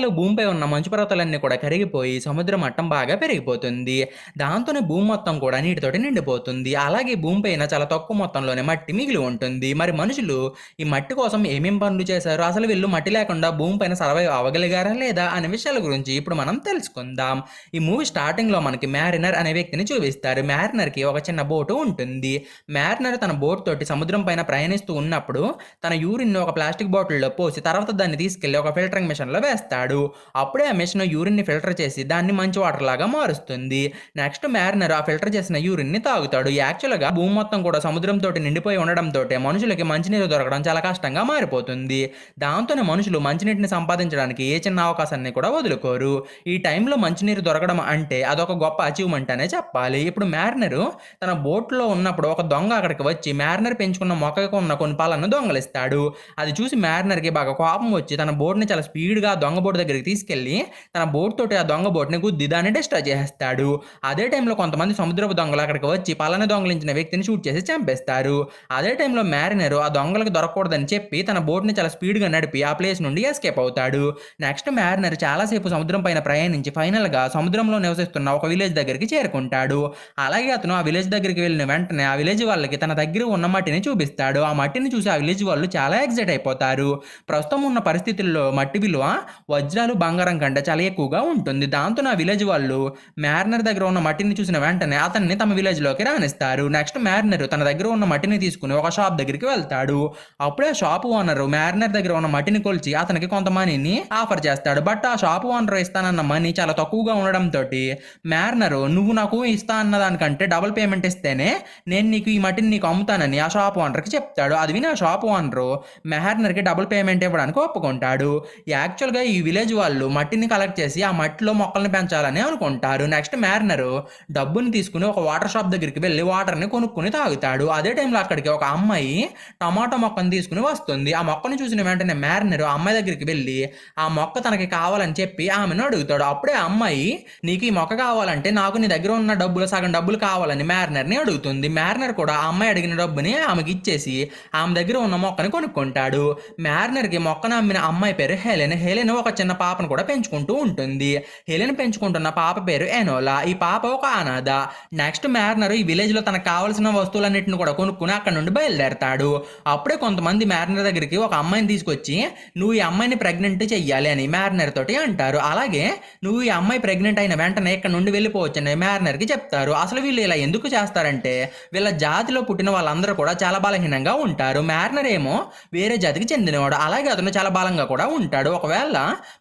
లో భూమిపై ఉన్న మంచు పర్వతాలన్నీ కూడా కరిగిపోయి సముద్ర మట్టం బాగా పెరిగిపోతుంది. దాంతోనే భూమి మొత్తం కూడా నీటితోటి నిండిపోతుంది. అలాగే భూమిపైన చాలా తక్కువ మొత్తంలోనే మట్టి మిగిలి ఉంటుంది. మరి మనుషులు ఈ మట్టి కోసం ఏమేం పనులు చేశారు? అసలు వీళ్ళు మట్టి లేకుండా భూమిపైన సర్వైవ్ అవ్వగలిగారా లేదా అనే విషయాల గురించి ఇప్పుడు మనం తెలుసుకుందాం. ఈ మూవీ స్టార్టింగ్లో మనకి మ్యారినర్ అనే వ్యక్తిని చూపిస్తారు. మ్యారినర్కి ఒక చిన్న బోటు ఉంటుంది. మ్యారినర్ తన బోట్ తోటి సముద్రం పైన ప్రయాణిస్తూ ఉన్నప్పుడు తన యూరిన్ ఒక ప్లాస్టిక్ బాటిల్లో పోసి తర్వాత దాన్ని తీసుకెళ్ళి ఒక ఫిల్టరింగ్ మిషన్లో వేస్తాడు. అప్పుడే ఆ మిషన్ యూరిన్ని ఫిల్టర్ చేసి దాన్ని మంచి వాటర్ లాగా మారుస్తుంది. నెక్స్ట్ మ్యారినర్ ఆ ఫిల్టర్ చేసిన యూరిన్ని తాగుతాడు. యాక్చువల్గా భూమి మొత్తం కూడా సముద్రంతో నిండిపోయి ఉండడంతో మనుషులకి మంచినీరు దొరకడం చాలా కష్టంగా మారిపోతుంది. దాంతోనే మనుషులు మంచినీటిని సంపాదించడానికి ఏ చిన్న అవకాశాన్ని కూడా వదులుకోరు. ఈ టైంలో మంచినీరు దొరకడం అంటే అదొక గొప్ప అచీవ్మెంట్ అనే చెప్పాలి. ఇప్పుడు మ్యారినరు తన బోట్లో ఉన్నప్పుడు ఒక దొంగ అక్కడికి వచ్చి మ్యారినర్ పెంచుకున్న మొక్కకు ఉన్న కొన్ని పాలను దొంగలిస్తాడు. అది చూసి మ్యారినర్కి బాగా కోపం వచ్చి తన బోట్ని చాలా స్పీడ్గా దొంగ బోట్ దగ్గరికి తీసుకెళ్ళి తన బోట్ తోటి ఆ దొంగ బోట్ని గుద్ది దాన్ని డిస్ట్రాయ్ చేసేస్తాడు. అదే టైంలో కొంతమంది సముద్రపు దొంగలు అక్కడికి వచ్చి పలాన దొంగలించిన వ్యక్తిని షూట్ చేసి చంపేస్తారు. అదే టైంలో మ్యారినర్ ఆ దొంగలకు దొరకకూడదని చెప్పి తన బోట్ని చాలా స్పీడ్గా నడిపి ఆ ప్లేస్ నుండి ఎస్కేప్ అవుతాడు. నెక్స్ట్ మ్యారినర్ చాలాసేపు సముద్రం పైన ప్రయాణించి ఫైనల్గా సముద్రంలో నివసిస్తున్న ఒక విలేజ్ దగ్గరికి చేరుకుంటాడు. అలాగే అతను ఆ విలేజ్ దగ్గరికి వెళ్ళిన వెంటనే ఆ విలేజ్ వాళ్ళకి తన దగ్గర ఉన్న మట్టిని చూపిస్తాడు. ఆ మట్టిని చూసి ఆ విలేజ్ వాళ్ళు చాలా ఎగ్జైట్ అయిపోతారు. ప్రస్తుతం ఉన్న పరిస్థితుల్లో మట్టి విలువ వజ్రాలు బంగారం కంటే చాలా ఎక్కువగా ఉంటుంది. దాంతో నా విలేజ్ వాళ్ళు మ్యారినర్ దగ్గర ఉన్న మట్టిని చూసిన వెంటనే అతన్ని తమ విలేజ్లోకి రాణిస్తారు నెక్స్ట్ మ్యారినర్ తన దగ్గర ఉన్న మట్టిని తీసుకుని ఒక షాప్ దగ్గరికి వెళ్తాడు. అప్పుడే ఆ షాప్ ఓనర్ మ్యారినర్ దగ్గర ఉన్న మట్టిని కొలిచి అతనికి కొంత మనీని ఆఫర్ చేస్తాడు. బట్ ఆ షాప్ ఓనర్ ఇస్తానన్న మనీ చాలా తక్కువగా ఉండడంతో మ్యారినర్ నువ్వు నాకు ఇస్తా అన్న దానికంటే డబుల్ పేమెంట్ ఇస్తేనే నేను నీకు ఈ మట్టిని నీకు అమ్ముతానని ఆ షాప్ ఓనర్కి చెప్తాడు. అది విని ఆ షాప్ ఓనర్ మ్యారినర్కి డబుల్ పేమెంట్ ఇవ్వడానికి ఒప్పుకుంటాడు. యాక్చువల్గా ఈ విలేజ్ వాళ్ళు మట్టిని కలెక్ట్ చేసి ఆ మట్టిలో మొక్కల్ని పెంచాలని అనుకుంటారు. నెక్స్ట్ మ్యారినర్ డబ్బుని తీసుకుని ఒక వాటర్ షాప్ దగ్గరికి వెళ్ళి వాటర్ని కొనుక్కుని తాగుతాడు. అదే టైంలో అక్కడికి ఒక అమ్మాయి టమాటో మొక్కను తీసుకుని వస్తుంది. ఆ మొక్కను చూసిన వెంటనే మ్యారినరు ఆ అమ్మాయి దగ్గరికి వెళ్ళి ఆ మొక్క తనకి కావాలని చెప్పి ఆమెను అడుగుతాడు. అప్పుడే అమ్మాయి నీకు ఈ మొక్క కావాలంటే నాకు నీ దగ్గర ఉన్న డబ్బులు సగం డబ్బులు కావాలని మ్యారినర్ని అడుగుతుంది. మ్యారినర్ కూడా ఆ అమ్మాయి అడిగిన డబ్బుని ఆమెకి ఇచ్చేసి ఆమె దగ్గర ఉన్న మొక్కని కొనుక్కుంటాడు. మ్యారినర్కి మొక్కను అమ్మిన అమ్మాయి పేరు హెలెన్. హెలెన్ ఒక చిన్న పాపను కూడా పెంచుకుంటూ ఉంటుంది. హెలెన్ పెంచుకుంటున్న పాప పేరు ఎనోలా. ఈ పాప ఒక అనాథ. నెక్స్ట్ మ్యారినర్ ఈ విలేజ్లో తనకు కావాల్సిన వస్తువులన్నింటిని కూడా కొనుక్కుని అక్కడ నుండి బయలుదేరతాడు. అప్పుడే కొంతమంది మ్యారినర్ దగ్గరికి ఒక అమ్మాయిని తీసుకొచ్చి నువ్వు ఈ అమ్మాయిని ప్రెగ్నెంట్ చెయ్యాలి అని మ్యారినర్ తోటి అంటారు. అలాగే నువ్వు ఈ అమ్మాయి ప్రెగ్నెంట్ అయిన వెంటనే ఇక్కడ నుండి వెళ్ళిపోవచ్చని మ్యారినర్కి చెప్తారు. అసలు వీళ్ళు ఇలా ఎందుకు చేస్తారంటే వీళ్ళ జాతిలో పుట్టిన వాళ్ళందరూ కూడా చాలా బలహీనంగా ఉంటారు. మ్యారినర్ ఏమో వేరే జాతికి చెందినవాడు. అలాగే అతను చాలా బలంగా కూడా ఉంటాడు. ఒకవేళ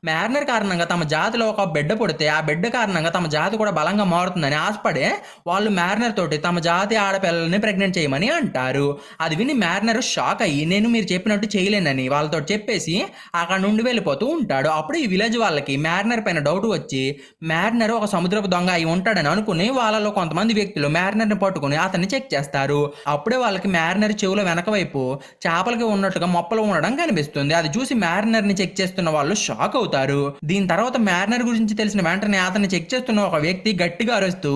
మ్యారినర్ కారణంగా తమ జాతిలో ఒక బిడ్డ పుడితే ఆ బిడ్డ కారణంగా తమ జాతి కూడా బలంగా మారుతుందని ఆశపడే వాళ్ళు మ్యారినర్ తోటి తమ జాతి ఆడపిల్లల్ని ప్రెగ్నెంట్ చేయమని అంటారు. అది విని మ్యారినర్ షాక్ అయ్యి నేను మీరు చెప్పినట్టు చేయలేనని వాళ్ళతో చెప్పేసి అక్కడ నుండి వెళ్ళిపోతూ ఉంటాడు. అప్పుడు ఈ విలేజ్ వాళ్ళకి మ్యారినర్ పైన డౌట్ వచ్చి మ్యారినర్ ఒక సముద్రపు దొంగ అయి ఉంటాడని అనుకుని వాళ్ళలో కొంతమంది వ్యక్తులు మ్యారినర్ని పట్టుకుని అతన్ని చెక్ చేస్తారు. అప్పుడే వాళ్ళకి మ్యారినర్ చెవుల వెనక వైపు చేపలకి ఉన్నట్టుగా మొప్పలు ఉండడం కనిపిస్తుంది. అది చూసి మ్యారినర్ని చెక్ చేస్తున్న వాళ్ళు షాక్ అవుతారు. దీని తర్వాత మ్యారినర్ గురించి తెలిసిన వెంటనే అతన్ని చెక్ చేస్తున్న ఒక వ్యక్తి గట్టిగా అరుస్తూ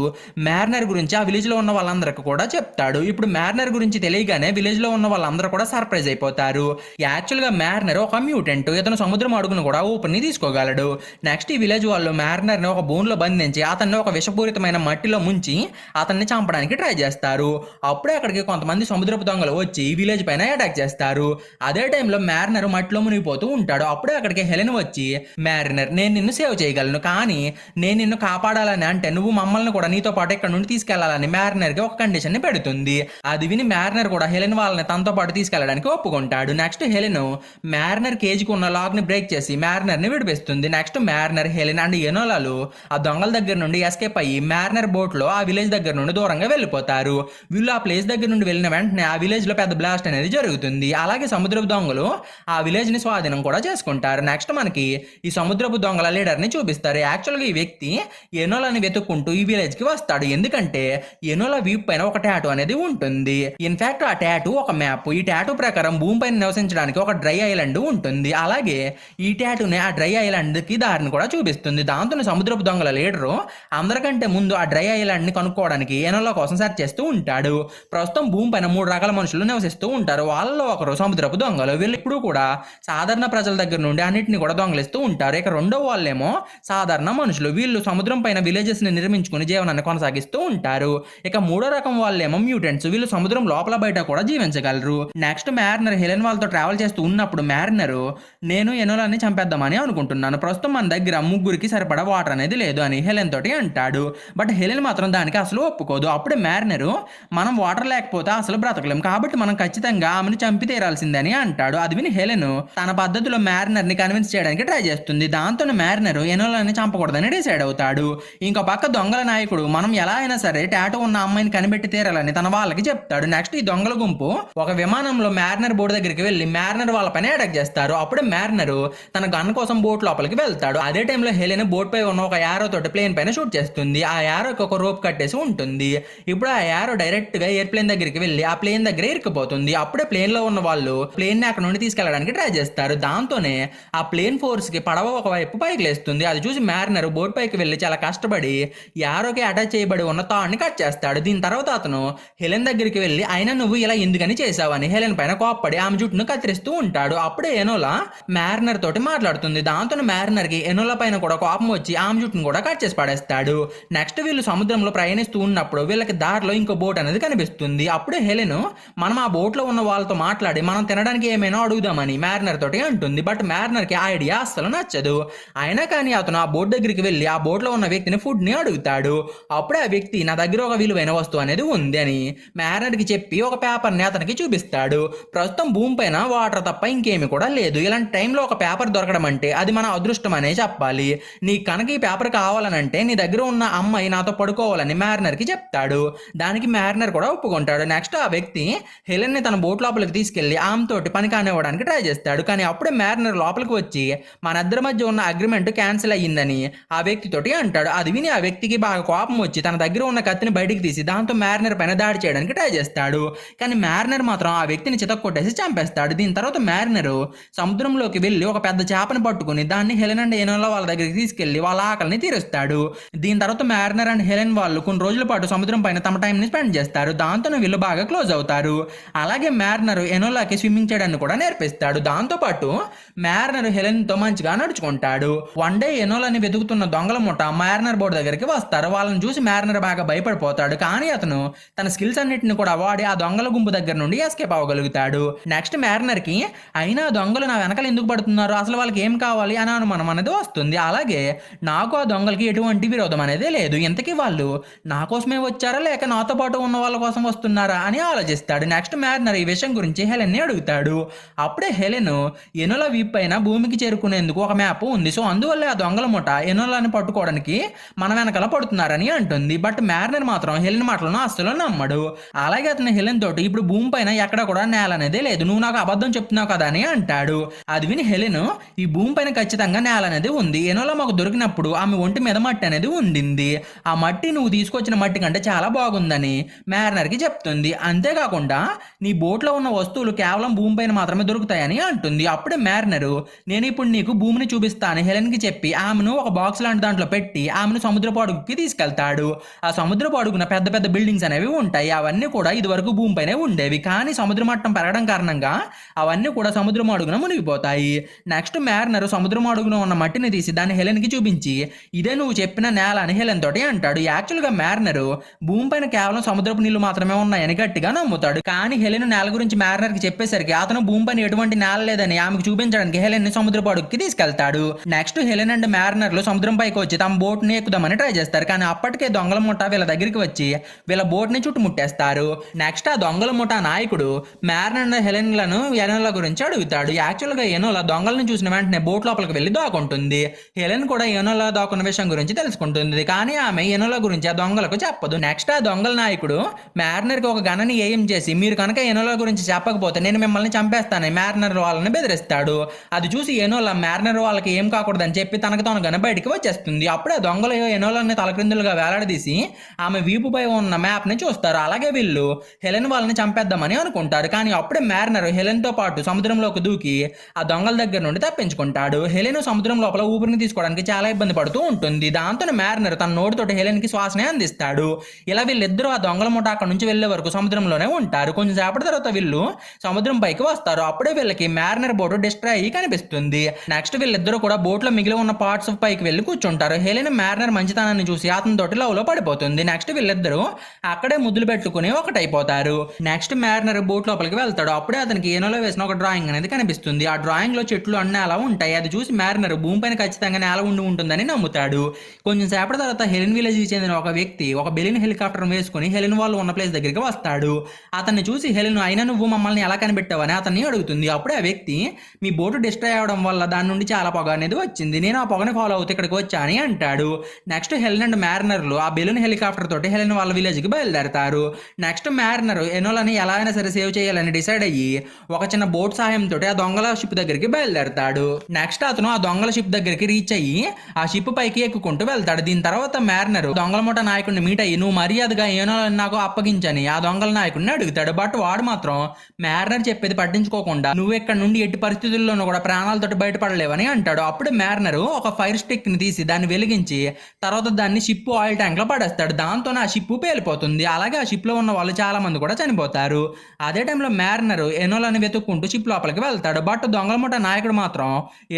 మ్యారినర్ గురించి ఆ విలేజ్లో ఉన్న వాళ్ళందరికి కూడా చెప్తాడు. ఇప్పుడు మ్యారినర్ గురించి తెలియగానే విలేజ్లో ఉన్న వాళ్ళందరూ కూడా సర్ప్రైజ్ అయిపోతారు. యాక్చువల్గా మ్యారినర్ ఒక మ్యూటెంట్ ఇతను సముద్రం అడుగును కూడా ఓపెన్ని తీసుకోగలడు. నెక్స్ట్ ఈ విలేజ్ వాళ్ళు మ్యారినర్ని ఒక బోన్లో బంధించి అతన్ని ఒక విషపూరితమైన మట్టిలో ముంచి అతన్ని చంపడానికి ట్రై చేస్తారు. అప్పుడే అక్కడికి కొంతమంది సముద్రపు దొంగలు వచ్చి విలేజ్ పైన అటాక్ చేస్తారు. అదే టైంలో మ్యారినర్ మట్టిలో మునిగిపోతూ ఉంటాడు. అప్పుడే అక్కడికి హెలెన్ వచ్చి మ్యారినర్ నేను నిన్ను సేవ్ చేయగలను. కానీ నేను నిన్ను కాపాడాలని అంటే నువ్వు మమ్మల్ని కూడా నీతో పాటు ఇక్కడ నుండి తీసుకెళ్ళాలని మ్యారినర్కి ఒక కండిషన్ని పెడుతుంది. అది విని మ్యారినర్ కూడా హెలెన్ వాళ్ళని తనతో పాటు తీసుకెళ్ళడానికి ఒప్పుకుంటాడు. నెక్స్ట్ హెలెన్ మ్యారినర్ కేజీకి ఉన్న లాక్ని బ్రేక్ చేసి మ్యారినర్ని విడిపిస్తుంది. నెక్స్ట్ మ్యారినర్ హెలెన్ అండ్ ఎనోలాలు ఆ దొంగల దగ్గర నుండి ఎస్కేప్ అయ్యి మ్యారినర్ బోట్లో ఆ విలేజ్ దగ్గర నుండి దూరంగా వెళ్ళిపోతారు. వీళ్ళు ఆ ప్లేస్ దగ్గర నుండి వెళ్ళిన వెంటనే ఆ విలేజ్లో పెద్ద బ్లాస్ట్ అనేది జరుగుతుంది. అలాగే సముద్రపు దొంగలు ఆ విలేజ్ని స్వాధీనం కూడా చేసుకుంటారు. నెక్స్ట్ మనకి ఈ సముద్రపు దొంగల లీడర్ని చూపిస్తారు. యాక్చువల్గా ఈ వ్యక్తి ఎనోలని వెతుక్కుంటూ ఈ విలేజ్కి వస్తాడు. ఎందుకంటే ఎనోలా వ్యూ పైన ఒక టాటూ అనేది ఉంటుంది. ఇన్ఫాక్ట్ ఆ ట్యాటూ ఒక మ్యాప్. ఈ టాటూ ప్రకారం భూమి పైన నివసించడానికి ఒక డ్రై ఐలాండ్ ఉంటుంది. అలాగే ఈ ట్యాటూనే ఆ డ్రై ఐలాండ్కి దారిని కూడా చూపిస్తుంది. దాంతో సముద్రపు దొంగల లీడరు అందరికంటే ముందు ఆ డ్రై ఐలాండ్ని కనుక్కోవడానికి ఎనోలా కోసం సెర్చ్ చేస్తూ ఉంటాడు. ప్రస్తుతం భూమి పైన మూడు రకాల మనుషులు నివసిస్తూ ఉంటారు. వాళ్ళలో ఒకరు సముద్రపు దొంగలు. వీళ్ళు ఇప్పుడు కూడా సాధారణ ప్రజల దగ్గర నుండి అన్నింటినీ కూడా దొంగలు చేస్తూ ఉంటారు. ఇక రెండో వాళ్ళేమో సాధారణ మనుషులు. వీళ్ళు సముద్రం పైన విలేజెస్ని నిర్మించుకుని జీవనాన్ని కొనసాగిస్తూ ఉంటారు. ఇక మూడో రకం వాళ్ళేమో మ్యూటెంట్స్. వీళ్ళు సముద్రం లోపల బయట కూడా జీవించగలరు. నెక్స్ట్ మ్యారినర్ హెలెన్ వాళ్ళతో ట్రావెల్ చేస్తూ ఉన్నప్పుడు మ్యారినర్ నేను ఎనోలాని చంపేద్దామని అనుకుంటున్నాను. ప్రస్తుతం మన దగ్గర ముగ్గురికి సరిపడా వాటర్ అనేది లేదు అని హెలెన్ తోటి అంటాడు. బట్ హెలెన్ మాత్రం దానికి అసలు ఒప్పుకోదు. అప్పుడే మ్యారినర్ మనం వాటర్ లేకపోతే అసలు బ్రతకలేం. కాబట్టి మనం ఖచ్చితంగా ఆమెను చంపి తీరాల్సిందని అంటాడు. అది విని హెలెన్ తన పద్ధతిలో మ్యారినర్ని కన్విన్స్ చేయడానికి ట్రై చేస్తుంది. దాంతో మ్యారినర్ ఎనోలని చంపకూడదని డిసైడ్ అవుతాడు. ఇంకో పక్క దొంగల నాయకుడు మనం ఎలా అయినా సరే టాటూ ఉన్న అమ్మాయిని కనిపెట్టి తీరాలని తన వాళ్ళకి చెప్తాడు. నెక్స్ట్ ఈ దొంగల గుంపు ఒక విమానంలో మ్యారినర్ బోర్డు దగ్గరికి వెళ్ళి మ్యారినర్ వాళ్ళ పైన అటాక్ చేస్తారు. అప్పుడే మ్యారినర్ తన గన్ కోసం బోట్ లోపలికి వెళ్తాడు. అదే టైంలో హెలెన్ బోట్ పై ఉన్న ఒక యారో తోటి ప్లేన్ పైన షూట్ చేస్తుంది. ఆ యారోకి ఒక రోప్ కట్టేసి ఉంటుంది. ఇప్పుడు ఆ యారో డైరెక్ట్గా ఎయిర్ప్లేన్ దగ్గరికి వెళ్ళి ఆ ప్లేన్ దగ్గర ఇరుక్కుపోతుంది. అప్పుడే ప్లేన్లో ఉన్న వాళ్ళు ప్లేన్ని అక్కడ నుండి తీసుకెళ్ళడానికి ట్రై చేస్తారు. దాంతోనే ఆ ప్లేన్ ఫోర్స్ కి పడవ ఒకవైపు పైకి లేస్తుంది. అది చూసి మ్యారినర్ బోట్ పైకి వెళ్ళి చాలా కష్టపడి యారోకి అటాచ్ చేయబడి ఉన్న తాడుని కట్ చేస్తాడు. దీని తర్వాత అతను హెలెన్ దగ్గరికి వెళ్ళి అయినా నువ్వు ఇలా ఎందుకని చేసావని హెలెన్ పైన కోప్పడి ఆమె జుట్టును కత్తిరిస్తూ ఉంటాడు. అప్పుడే ఎనోలా మ్యారినర్ తోటి మాట్లాడుతుంది. దాంతో మ్యారినర్కి ఎనోలా పైన కూడా కోపం వచ్చి ఆమె జుట్టును కూడా కట్ చేసి పడేస్తాడు. నెక్స్ట్ వీళ్ళు సముద్రంలో ప్రయాణిస్తూ ఉన్నప్పుడు వీళ్ళకి దారిలో ఇంకో బోట్ అనేది కనిపిస్తుంది. అప్పుడే హెలెన్ మనం ఆ బోట్లో ఉన్న వాళ్ళతో మాట్లాడి మనం తినడానికి ఏమైనా అడుగుదామని మ్యారినర్ తోటి అంటుంది. బట్ మ్యారినర్కి కి అసలు నచ్చదు. అయినా కానీ అతను ఆ బోట్ దగ్గరికి వెళ్ళి ఆ బోట్లో ఉన్న వ్యక్తిని ఫుడ్ని అడుగుతాడు. అప్పుడే ఆ వ్యక్తి నా దగ్గర ఒక విలువైన వస్తువు అనేది ఉంది అని మ్యారినర్కి చెప్పి ఒక పేపర్ని అతనికి చూపిస్తాడు. ప్రస్తుతం భూమి పైన వాటర్ తప్ప ఇంకేమి కూడా లేదు. ఇలాంటి టైంలో ఒక పేపర్ దొరకడం అంటే అది మన అదృష్టం అనే చెప్పాలి. నీ కనుక ఈ పేపర్ కావాలనంటే నీ దగ్గర ఉన్న అమ్మాయి నాతో పడుకోవాలని మ్యారినర్కి చెప్తాడు. దానికి మ్యారినర్ కూడా ఒప్పుకుంటాడు. నెక్స్ట్ ఆ వ్యక్తి హెలెన్ని తన బోట్ లోపలికి తీసుకెళ్ళి ఆమెతోటి పని కానివ్వడానికి ట్రై చేస్తాడు. కానీ అప్పుడే మ్యారినర్ లోపలికి వచ్చి మనద్దరి మధ్య ఉన్న అగ్రిమెంట్ క్యాన్సిల్ అయ్యిందని ఆ వ్యక్తితోటి అంటాడు. అది విని ఆ వ్యక్తికి బాగా కోపం వచ్చి తన దగ్గర ఉన్న కత్తిని బయటికి తీసి దాంతో మ్యారినర్ పైన దాడి చేయడానికి ట్రై చేస్తాడు. కానీ మ్యారినర్ మాత్రం ఆ వ్యక్తిని చితక్కొట్టేసి చంపేస్తాడు. దీని తర్వాత మ్యారినర్ సముద్రంలోకి వెళ్ళి ఒక పెద్ద చేపని పట్టుకుని దాన్ని హెలెన్ అండ్ ఏనోలా వాళ్ళ దగ్గరికి తీసుకెళ్ళి వాళ్ళ ఆకలిని తీరుస్తాడు. దీని తర్వాత మ్యారినర్ అండ్ హెలెన్ వాళ్ళు కొన్ని రోజుల పాటు సముద్రం పైన తమ టైంని స్పెండ్ చేస్తారు. దాంతో వీళ్ళు బాగా క్లోజ్ అవుతారు. అలాగే మ్యారినర్ ఎనోలాకి స్విమ్మింగ్ చేయడాన్ని కూడా నేర్పిస్తాడు. దాంతో పాటు మ్యారినర్ హెలెన్తో మంచి మంచిగా నడుచుకుంటాడు. వన్ డే ఎనోలని వెతుకుతున్న దొంగల ముఠ మ్యారినర్ బోర్డు దగ్గరికి వస్తారు. వాళ్ళని చూసి మ్యారినర్ బాగా భయపడిపోతాడు. కానీ అతను తన స్కిల్స్ అన్నిటిని కూడా వాడి ఆ దొంగల గుంపు దగ్గర నుండి ఎస్కేప్ అవ్వగలుగుతాడు. నెక్స్ట్ మ్యారినర్కి అయినా దొంగలు నా వెనకలు ఎందుకు పడుతున్నారు? అసలు వాళ్ళకి ఏం కావాలి? అని అనుమానం అనేది వస్తుంది. అలాగే నాకు ఆ దొంగలకి ఎటువంటి విరోధం అనేది లేదు. ఇంతకీ వాళ్ళు నా కోసమే వచ్చారా? లేక నాతో పాటు ఉన్న వాళ్ళ కోసం వస్తున్నారా? అని ఆలోచిస్తాడు. నెక్స్ట్ మ్యారినర్ ఈ విషయం గురించి హెలెన్ని అడుగుతాడు. అప్పుడే హెలెన్ ఎనుల వీప్ పైన భూమికి చేరుకునేందుకు ఒక మ్యాప్ ఉంది. సో అందువల్ల ఆ దొంగల ముఠ ఎనులని పట్టుకోవడానికి మన వెనకాల పడుతున్నారని అంటుంది. బట్ మ్యారినర్ మాత్రం హెలెన్ మాటలను అస్సలు నమ్మడు. అలాగే అతను హెలెన్ తోటి ఇప్పుడు భూమి పైన ఎక్కడ కూడా నేల అనేది లేదు. నువ్వు నాకు అబద్ధం చెప్తున్నావు కదా అని అంటాడు. అది విని హెలెన్ ఈ భూమి పైన ఖచ్చితంగా నేల అనేది ఉంది. ఎనోలా మాకు దొరికినప్పుడు ఆమె ఒంటి మీద మట్టి అనేది ఉండింది. ఆ మట్టి నువ్వు తీసుకొచ్చిన మట్టి కంటే చాలా బాగుందని మ్యారినర్కి చెప్తుంది. అంతేకాకుండా నీ బోట్లో ఉన్న వస్తువులు కేవలం భూమి పైన మాత్రమే దొరుకుతాయని అంటుంది. అప్పుడే మ్యారినర్ నేను ఇప్పుడు నీ నీకు భూమిని చూపిస్తాను హెలెన్కి చెప్పి ఆమెను ఒక బాక్స్ లాంటి దాంట్లో పెట్టి ఆమెను సముద్రపు అడుగుకి తీసుకెళ్తాడు. ఆ సముద్రపు అడుగున పెద్ద పెద్ద బిల్డింగ్స్ అనేవి ఉంటాయి. అవన్నీ కూడా ఇదివరకు భూమిపైనే ఉండేవి. కానీ సముద్ర మట్టం పెరగడం కారణంగా అవన్నీ కూడా సముద్రం అడుగున మునిగిపోతాయి. నెక్స్ట్ మ్యారినర్ సముద్రం అడుగున ఉన్న మట్టిని తీసి దాన్ని హెలెన్కి చూపించి ఇదే నువ్వు చెప్పిన నేల అని హెలెన్ తోటి అంటాడు. యాక్చువల్గా మ్యారినర్ భూమిపైన కేవలం సముద్రపు నీళ్ళు మాత్రమే ఉన్నాయని గట్టిగా నమ్ముతాడు. కానీ హెలెన్ నేల గురించి మ్యారినర్కి చెప్పేసరికి అతను భూమిపైన ఎటువంటి నేల లేదని ఆమెకు చూపించడానికి హెలెన్ని సముద్రపు అడుగుకి తీసుకెళ్తాడు. నెక్స్ట్ హెలెన్ అండ్ మ్యారినర్లు సముద్రం పైకి వచ్చి తమ బోట్ని ఎక్కుదామని ట్రై చేస్తారు. కానీ అప్పటికే దొంగల ముఠ వీళ్ళ దగ్గరికి వచ్చి వీళ్ళ బోట్ని చుట్టుముట్టేస్తారు. నెక్స్ట్ ఆ దొంగల ముఠ నాయకుడు మ్యారినర్ అండ్ హెలెన్లను ఎనోల గురించి అడుగుతాడు. యాక్చువల్గా ఎనోల దొంగలను చూసిన వెంటనే బోట్ లోపలికి వెళ్ళి దాకుంటుంది హెలెన్ కూడా ఎనోల దాకున్న విషయం గురించి తెలుసుకుంటుంది. కానీ ఆమె ఎనోల గురించి ఆ దొంగలకు చెప్పదు. నెక్స్ట్ ఆ దొంగల నాయకుడు మ్యారినర్కి ఒక గణని ఏం చేసి మీరు కనుక ఎనోల గురించి చెప్పకపోతే నేను మిమ్మల్ని చంపేస్తానని మ్యారినర్ వాళ్ళని బెదిరిస్తాడు. అది చూసి ఎనోల మారినర్ వాళ్ళకి ఏం కాకూడదని చెప్పి తనకు తాను గన బయటికి వచ్చేస్తుంది. అప్పుడే దొంగలు ఎనోలని తలక్రిందులుగా వేలాడదీసి ఆమె వీపుపై ఉన్న మ్యాప్ని చూస్తారు. అలాగే వీళ్ళు హెలెన్ వాళ్ళని చంపేద్దామని అనుకుంటారు. కానీ అప్పుడే మారినర్ హెలెన్తో పాటు సముద్రంలోకి దూకి ఆ దొంగల దగ్గర నుండి తప్పించుకుంటాడు. హెలెన్ సముద్రం లోపల ఊపిరిని తీసుకోవడానికి చాలా ఇబ్బంది పడుతూ ఉంటుంది. దాంతో మారినర్ తన నోటితోటి హెలెన్కి శ్వాసనే అందిస్తాడు. ఇలా వీళ్ళిద్దరూ ఆ దొంగల ముఠ అక్కడ నుంచి వెళ్ళే వరకు సముద్రంలోనే ఉంటారు. కొంచెం సేపటి తర్వాత వీళ్ళు సముద్రం పైకి వస్తారు. అప్పుడే వీళ్ళకి మారినర్ బోటు డిస్ట్రాయ్ అయ్యి కనిపిస్తుంది. నెక్స్ట్ వీళ్ళిద్దరూ కూడా బోట్లో మిగిలి ఉన్న పార్ట్స్ పైకి వెళ్ళి కూర్చుంటారు. హెలెన్ మ్యారినర్ మంచితనాన్ని చూసి అతనితోటి లవ్లో పడిపోతుంది. నెక్స్ట్ వీళ్ళిద్దరూ అక్కడే ముద్దులు పెట్టుకుని ఒకటైపోతారు. నెక్స్ట్ మ్యారినర్ బోట్ లోపలికి వెళ్తాడు. అప్పుడే అతనికి ఏనోలో వేసిన ఒక డ్రాయింగ్ అనేది కనిపిస్తుంది. ఆ డ్రాయింగ్లో చెట్లు అన్నీ అలా ఉంటాయి. అది చూసి మ్యారినర్ భూమి పైన ఖచ్చితంగా నేల ఉండి ఉంటుందని నమ్ముతాడు. కొంచెం సేపటి తర్వాత హెలెన్ విలేజ్కి చెందిన ఒక వ్యక్తి ఒక బెలిన్ హెలికాప్టర్ వేసుకుని హెలెన్ వాళ్ళు ఉన్న ప్లేస్ దగ్గరికి వస్తాడు. అతన్ని చూసి హెలెన్ అయినా నువ్వు మమ్మల్ని ఎలా కనిపెట్టావని అతన్ని అడుగుతుంది. అప్పుడే ఆ వ్యక్తి మీ బోటు డిస్ట్రాయ్ అవడం వల్ల దాని నుండి చాలా పొగ అనేది వచ్చింది. నేను ఆ పొగని ఫాలో అవుతూ ఇక్కడికి వచ్చా అని అంటాడు. నెక్స్ట్ హెలెన్ అండ్ మ్యారినర్లు ఆ బెలూన్ హెలికాప్టర్ తోటి హెలెన్ వాళ్ళ విలేజ్కి బయలుదేరతారు. నెక్స్ట్ మ్యారినర్ ఎనోలని ఎలా అయినా సరే సేవ్ చేయాలని డిసైడ్ అయ్యి ఒక చిన్న బోట్ సహాయంతో ఆ దొంగల షిప్ దగ్గరికి బయలుదేరతాడు. నెక్స్ట్ అతను ఆ దొంగల షిప్ దగ్గరికి రీచ్ అయ్యి ఆ షిప్ పైకి ఎక్కుకుంటూ వెళ్తాడు. దీని తర్వాత మ్యారినర్ దొంగల మూట నాయకుడిని మీట్ అయ్యి నువ్వు మర్యాదగా ఏనో నాకు అప్పగించని ఆ దొంగల నాయకుడిని అడుగుతాడు. బట్ వాడు మాత్రం మ్యారినర్ చెప్పేది పట్టించుకోకుండా నువ్వు ఇక్కడ నుండి ఎట్టి పరిస్థితుల్లోనూ కూడా ప్రాణాలతో బయటపడలేవని అంటాడు. అప్పుడు మ్యారినర్ ఒక ఫైర్ స్టిక్ని తీసి దాన్ని వెలిగించి తర్వాత దాన్ని షిప్ ఆయిల్ ట్యాంక్లో పడేస్తాడు. దాంతో ఆ షిప్ పేలిపోతుంది. అలాగే ఆ షిప్లో ఉన్న వాళ్ళు చాలా మంది కూడా చనిపోతారు. అదే టైంలో మ్యారినర్ ఎనోలని వెతుక్కుంటూ షిప్ లోపలికి వెళ్తాడు. బట్ దొంగలమూట నాయకుడు మాత్రం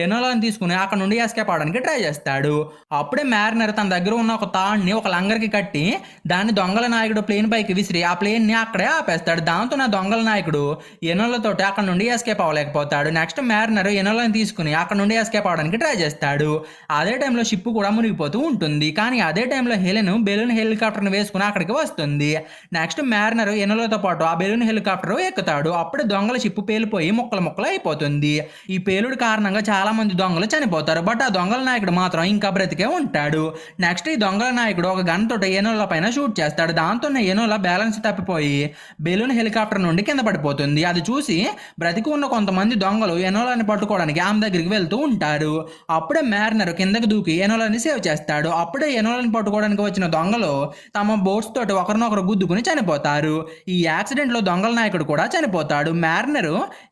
ఎనోలని తీసుకుని అక్కడ నుండి ఎస్కేప్ అవడానికి ట్రై చేస్తాడు. అప్పుడే మ్యారినర్ తన దగ్గర ఉన్న ఒక తాడ్ని ఒక లంగర్కి కట్టి దాన్ని దొంగల నాయకుడు ప్లేన్ పైకి విసిరి ఆ ప్లేన్ని అక్కడే ఆపేస్తాడు. దాంతో నా దొంగల నాయకుడు ఎనోలతోటి అక్కడ నుండి ఎస్కేప్ అవ్వలేకపోతాడు. నెక్స్ట్ మ్యారినర్ ఎనోలని తీసుకుని అక్కడ నుండి ఎస్కేప్ అవడానికి ట్రై చేస్తాడు. అదే టైంలో షిప్ కూడా మునిగిపోతూ ఉంటుంది. కానీ అదే టైంలో హెలెన్ బెలూన్ హెలికాప్టర్ను వేసుకుని అక్కడికి వస్తుంది. నెక్స్ట్ మ్యారినర్ ఎనోలతో పాటు ఆ బెలూన్ హెలికాప్టర్ ఎక్కుతాడు. అప్పుడు దొంగల షిప్ పేలిపోయి ముక్కలు ముక్కలు అయిపోతుంది. ఈ పేలుడు కారణంగా చాలా మంది దొంగలు చనిపోతారు. బట్ ఆ దొంగల నాయకుడు మాత్రం ఇంకా బ్రతికే ఉంటాడు. నెక్స్ట్ ఈ దొంగల నాయకుడు ఒక గన్ తోట ఏనోల పైన షూట్ చేస్తాడు. దాంతో ఏనోల బ్యాలెన్స్ తప్పిపోయి బెలూన్ హెలికాప్టర్ నుండి కింద పడిపోతుంది. అది చూసి బ్రతికి ఉన్న కొంతమంది దొంగలు ఎనోలని పట్టుకోవడానికి ఆమె దగ్గరికి వెళ్తూ ఉంటారు అప్పుడే మ్యారినర్ కిందకి దూకి ఎనోలని సేవ్ చేస్తాడు. అప్పుడే ఎనోలని పట్టుకోవడానికి వచ్చిన దొంగలు తమ బోట్స్ తోటి ఒకరినొకరు గుద్దుకుని చనిపోతారు. ఈ యాక్సిడెంట్లో దొంగల నాయకుడు కూడా చనిపోతాడు. మ్యారినర్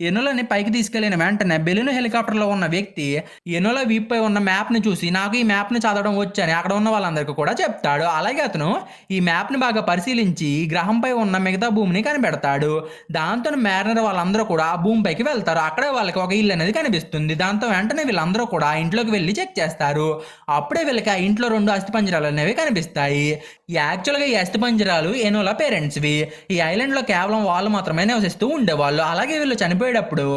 ఎనోలని పైకి తీసుకెళ్ళిన వెంటనే బెలూన్ హెలికాప్టర్లో ఉన్న వ్యక్తి ఎనోల వీప్ పై ఉన్న మ్యాప్ని చూసి నాకు ఈ మ్యాప్ని చదవడం వచ్చని అక్కడ ఉన్న వాళ్ళందరికీ కూడా చెప్తాడు. అలాగే అతను ఈ మ్యాప్ని బాగా పరిశీలించి గ్రహంపై ఉన్న మిగతా భూమిని కనిపెడతాడు. దాంతో మ్యారినర్ వాళ్ళందరూ కూడా ఆ భూమిపైకి వెళ్తారు. అక్కడే వాళ్ళకి ఒక ఇల్లు అనేది కనిపిస్తుంది. దాంతో వెంటనే వీళ్ళందరూ కూడా ఆ ఇంట్లోకి వెళ్ళి చెక్ చేస్తారు. అప్పుడే వీళ్ళకి ఆ ఇంట్లో రెండు అస్థిపంజరాలు అనేవి కనిపిస్తాయి. యాక్చువల్గా ఈ అస్థిపంజరాలు ఎనోల పేరెంట్స్వి. ఈ ఐలాండ్లో కేవలం వాళ్ళు మాత్రమే నివసిస్తూ ఉండేవాళ్ళు. అలాగే వీళ్ళు చనిపోయేటప్పుడు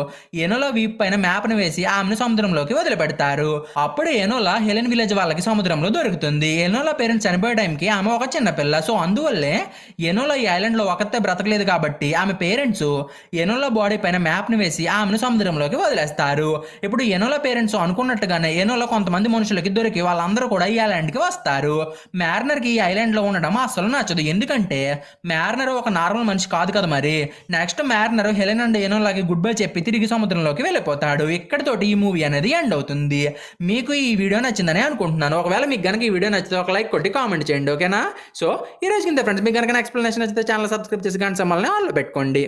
ఎనోలా వీప్ పైన మ్యాప్ను వేసి ఆమెను సముద్రంలోకి వదిలిపెడతారు. అప్పుడు ఎనోలా హెలెన్ విలేజ్ వాళ్ళకి సముద్రంలో దొరుకుతుంది. ఎనోలా పేరెంట్స్ చనిపోయే టైంకి ఆమె ఒక చిన్న పిల్ల. సో అందువల్లే ఎనోలా ఈ ఐలాండ్లో ఒకతే బ్రతకలేదు కాబట్టి ఆమె పేరెంట్స్ ఎనోలా బాడీ పైన మ్యాప్ను వేసి ఆమెను సముద్రంలోకి వదిలేస్తారు. ఇప్పుడు ఎనోలా పేరెంట్స్ అనుకున్నట్టుగానే ఎనోలా కొంతమంది మనుషులకి దొరికి వాళ్ళందరూ కూడా ఈ ఐలాండ్కి వస్తారు. మ్యారినర్కి ఈ ఐలాండ్లో ఉండడం అసలు నచ్చదు. ఎందుకంటే మ్యారినర్ ఒక నార్మల్ మనిషి కాదు కదా మరి. నెక్స్ట్ మ్యారినర్ హెలెన్ అండ్ ఎనోలాకి గుడ్ బై చెప్పి తిరిగి సముద్రంలోకి వెళ్ళిపోతాడు. ఇక్కడితోటి ఈ మూవీ అనేది ఎండ్ అవుతుంది. మీకు ఈ వీడియో నచ్చిందని అనుకుంటున్నాను. ఒకవేళ మీకు కనుక ఈ వీడియో నచ్చితే ఒక లైక్ కొట్టి కామెంట్ చేయండి ఓకేనా సో ఈ రోజు కింద ఫ్రెండ్స్ మీకు కనుక ఎక్స్ప్లెనేషన్ నచ్చితే ఛానల్ సబ్స్క్రైబ్ చేసి గంట సమ్మల్ని ఆన్లో పెట్టుకోండి.